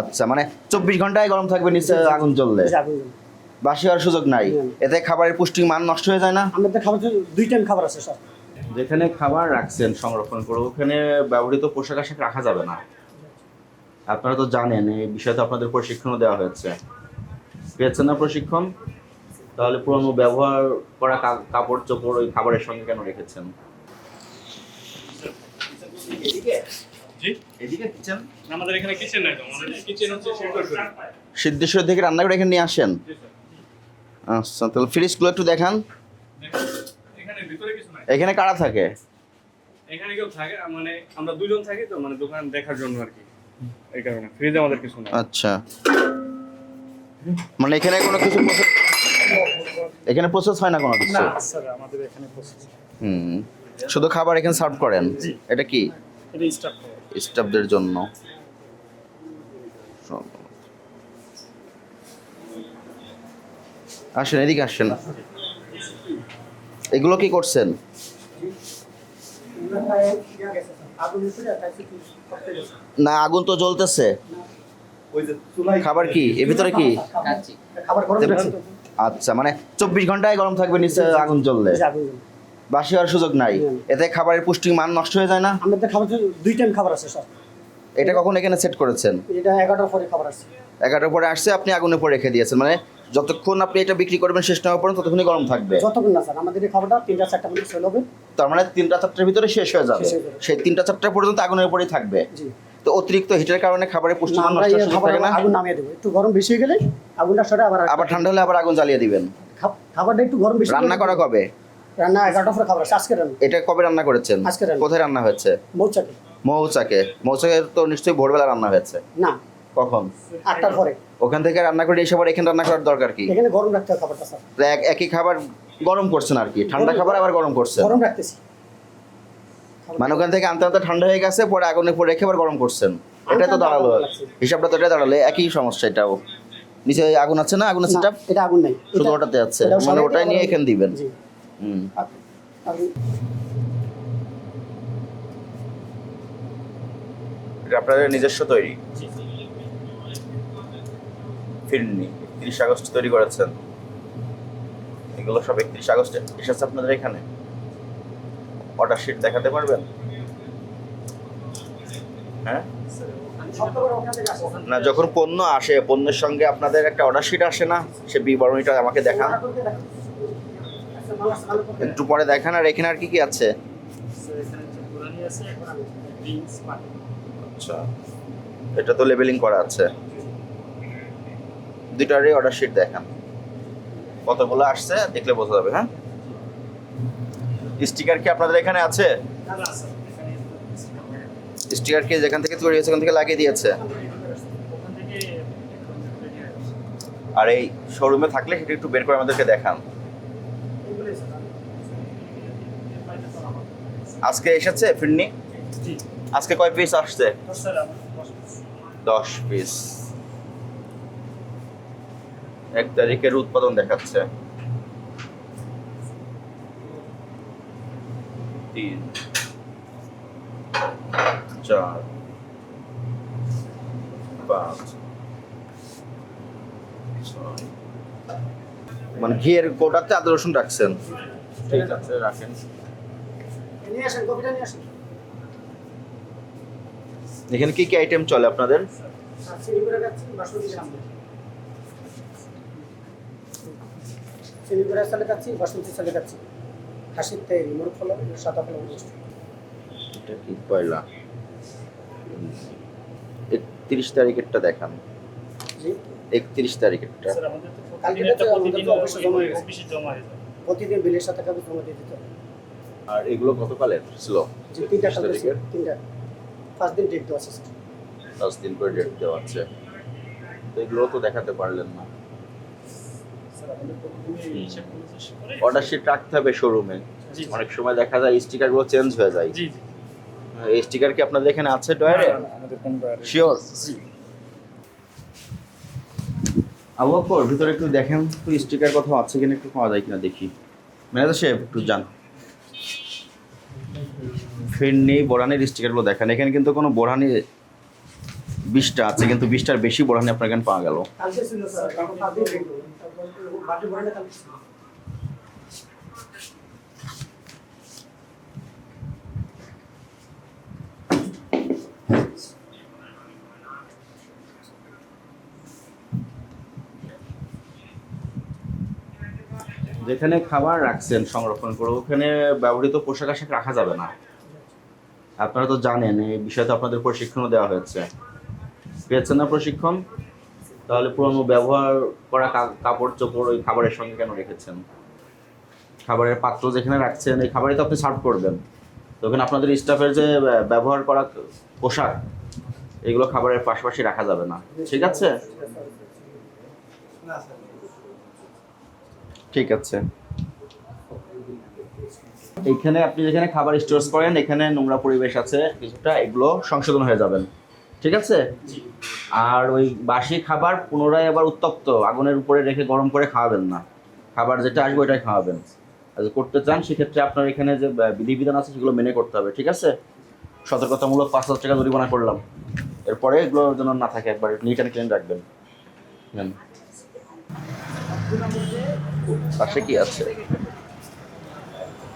আচ্ছা মানে চব্বিশ ঘন্টায় গরম থাকবে নিচে আগুন জ্বললে। বাসি হওয়ার সুযোগ নাই। এতে খাবারের পুষ্টির মান নষ্ট হয়ে যায় না? আমাদের খাবার দুই টাইম খাবার আছে স্যার। যেখানে খাবার রাখছেন সংরক্ষণ করে ওখানে ব্যবহৃত পোশাক আশাক রাখা যাবে না? আপনারা তো জানেন এই বিষয়ে তো আপনাদের প্রশিক্ষণও দেওয়া হয়েছে। পেয়েছেন না প্রশিক্ষণ? তাহলে পুরনো ব্যবহার করা কাপড় চোপড় ওই খাবারের সঙ্গে কেন রেখেছেন? জি। এদিকে কিচেন? আমাদের এখানে কিচেন নাই তো আমাদের কিচেন হচ্ছে সিদ্ধেশ্বর থেকে রান্না করে এখানে নিয়ে আসেন? আচ্ছা তাহলে ফ্রিজগুলো একটু দেখান। এখানে ভিতরে কিছু নাই। এখানে কারা থাকে? এখানে কেউ থাকে মানে আমরা দুজন থাকি তো মানে দোকান দেখার জন্য আর কি। এই কারণে ফ্রিজে আমাদের কিছু নাই। আচ্ছা। মানে এখানে কোনো কিছু এখানে প্রসেস হয় না কোনো কিছু? স্যার আমাদের এখানে প্রসেস হুম। শুধু খাবার এখানে সার্ভ করেন? এটা কি? এটা স্টাফদের জন্য। আসেন এদিকে আসেন। এগুলো কি করছেন? না আগুন তো জ্বলতেছে। খাবার কি? এর ভিতরে কি? আচ্ছা মানে চব্বিশ ঘন্টায় গরম থাকবে নিচে আগুন জ্বললে। বাসি হওয়ার সুযোগ নাই। এতে খাবারের পুষ্টির মান নষ্ট হয়ে যায় না? আমাদের খাবার দুই টাইম খাবার আছে স্যার। এটা কখন এখানে সেট করেছেন? এটা এগারোটার পরে খাবার আছে। এগারোটার পরে আসছে আপনি আগুনের পরে রেখে দিয়েছেন। মানে যতক্ষণ আপনি এটা বিক্রি করবেন শেষ না হওয়া পর্যন্ত ততক্ষণই গরম থাকবে। যতক্ষণ না স্যার আমাদের এই খাবারটা তিনটা চারটা সেল হবে। তার মানে তিনটা চারটার ভিতরে শেষ হয়ে যাবে। হয়ে। সেই তিনটা চারটা পর্যন্ত আগুনের উপরেই থাকবে। তো অতিরিক্ত হিটের কারণে খাবারের পুষ্টি মান নষ্ট থাকে না? আগুন নামিয়ে দেবো। একটু গরম বেশি হয়ে গেলে আগুনটা সরে আবার আবার ঠান্ডা হলে আবার আগুন জ্বালিয়ে দিবেন। খাবারটা একটু গরম বেশি রান্না করা কবে? রান্না এগারোটার পরে খাবার আজকে রান্না। এটা কবে রান্না করেছেন? আজকে রান্না। কোথায় রান্না হয়েছে? মৌচাকে। মৌচাকে। মৌচাকে তো নিশ্চয়ই ভোরবেলা রান্না হয়েছে। না। কখন? আটটার পরে। ওখান থেকে রান্না করে এসে আবার এখানে রান্না করার দরকার কি? এখানে গরম রাখতে হবে খাবারটা স্যার। একই খাবার গরম করছেন আর কি? ঠান্ডা খাবার আবার গরম করছেন? গরম রাখতেছি। মানে ওখান থেকে আনতে আনতে ঠান্ডা হয়ে গেছে পরে আগুনে পরে রেখে আবার গরম করছেন। এটা তো দাঁড়াল। হিসাবটা তো এটা দাঁড়াল। একই সমস্যা এটাও। নিচে আগুন আছে না? আগুনের না, সেটআপ এটা আগুন নাই। শুধু ওটাতে আছে। মানে ওটাই নিয়ে এখানে দিবেন। আগুন এটা আপনাদের নিজস্ব তৈরি? ফিরনি একত্রিশ আগস্ট তৈরি করেছেন। এগুলো সব একত্রিশ আগস্টে। এসেছে আপনাদের এখানে? অর্ডার শিট দেখাতে পারবেন? হ্যাঁ। না যখন পণ্য আসে পণ্যের সঙ্গে আপনাদের একটা অর্ডার শিট আসে না সে বিবরণীটা আমাকে দেখান। একটু পরে দেখান আর এখানে আর কি কি আছে? আচ্ছা এটা তো লেবেলিং করা আছে। দুইটারই অর্ডার শিট দেখান। কতগুলো আসছে দেখলে বোঝা যাবে হ্যাঁ? স্টিকার কি আপনাদের এখানে আছে? স্টিকার কি যেখান থেকে তৈরি হয়েছে, ওখান থেকে লাগিয়ে দিয়েছে? আর এই শোরুমে থাকলে সেটা একটু বের করে আমাদেরকে দেখান। আজকে এসেছে ফিরনি? আজকে কয় পিস আসছে? দশ পিস এক তারিখের উৎপাদন দেখাচ্ছে। তিন চার পাঁচ মানে ঘিয়ের কোটাতে আদা রসুন রাখছেন। ঠিক আছে রাখেন নিয়ে আসেন কপিটা নিয়ে আসেন এখানে কি কি আইটেম চলে আপনাদের? বাসন্তী চালে বাসন্তী হাসির তেল সাদা ফল এটা কি পয়লা? একত্রিশ তারিখেরটা দেখান। জি। একত্রিশ তারিখেরটা। কালকে অফিসে জমা প্রতিদিন বিলের সাথে জমা দিয়ে দিতে হবে। আর এগুলো গতকালের ছিল। যে তিনটা তারিখের? তিনটা। পাঁচ দিন ডেট দেওয়া আছে স্যার। দিন করে ডেট দেওয়া আছে। তো এগুলো তো দেখাতে পারলেন না। অর্ডার শিট রাখতে হবে শোরুমে অনেক সময় দেখা যায় স্টিকারগুলো চেঞ্জ হয়ে যায়। জি জি। এই স্টিকার কি আপনাদের এখানে আছে ডয়ারে আমাদের শিওর আবু বকর ভিতরে একটু দেখেন তো স্টিকার কোথাও আছে কিনা একটু পাওয়া যায় কিনা দেখি। ম্যানেজার সাহেব একটু যান ফিরনি বোরানির স্টিকারগুলো দেখেন। এখানে কিন্তু কোনো বোরানি বিশটা আছে, কিন্তু বিশটার বেশি বোরহানি আপনার এখানে পাওয়া গেল। যেখানে খাবার রাখছেন সংরক্ষণ করে, ওখানে ব্যবহৃত পোশাক আশাক রাখা যাবে না। আপনারা তো জানেন, এই বিষয়ে তো আপনাদের প্রশিক্ষণও দেওয়া হয়েছে। পেয়েছেন না প্রশিক্ষণ? তাহলে পুরনো ব্যবহার করা কাপড় চোপড় ওই খাবারের সঙ্গে কেন রেখেছেন? খাবারের পাত্র যেখানে রাখছেন, এই খাবারই তো আপনি সার্ভ করবেন। তো ওখানে আপনাদের স্টাফের যে ব্যবহার করা পোশাক, এগুলো খাবারের পাশাপাশি রাখা যাবে না। ঠিক আছে? ঠিক আছে। এইখানে আপনি যেখানে খাবার স্টোর করেন এখানে নোংরা পরিবেশ আছে কিছুটা এগুলো সংশোধন হয়ে যাবেন। ঠিক আছে? আর ওই বাসি খাবার পুনরায় আবার উত্তপ্ত আগুনের উপরে রেখে গরম করে খাওয়াবেন না। খাবার যেটা আসবে ওইটাই খাওয়াবেন। আর করতে চান সেক্ষেত্রে আপনার এখানে যে বিধিবিধান আছে সেগুলো মেনে করতে হবে ঠিক আছে? সতর্কতামূলক পাঁচ হাজার টাকা জরিমানা করলাম। এরপরে এগুলো যেন না থাকে একবার নিট অ্যান্ড ক্লিন রাখবেন। পাশে কি আছে?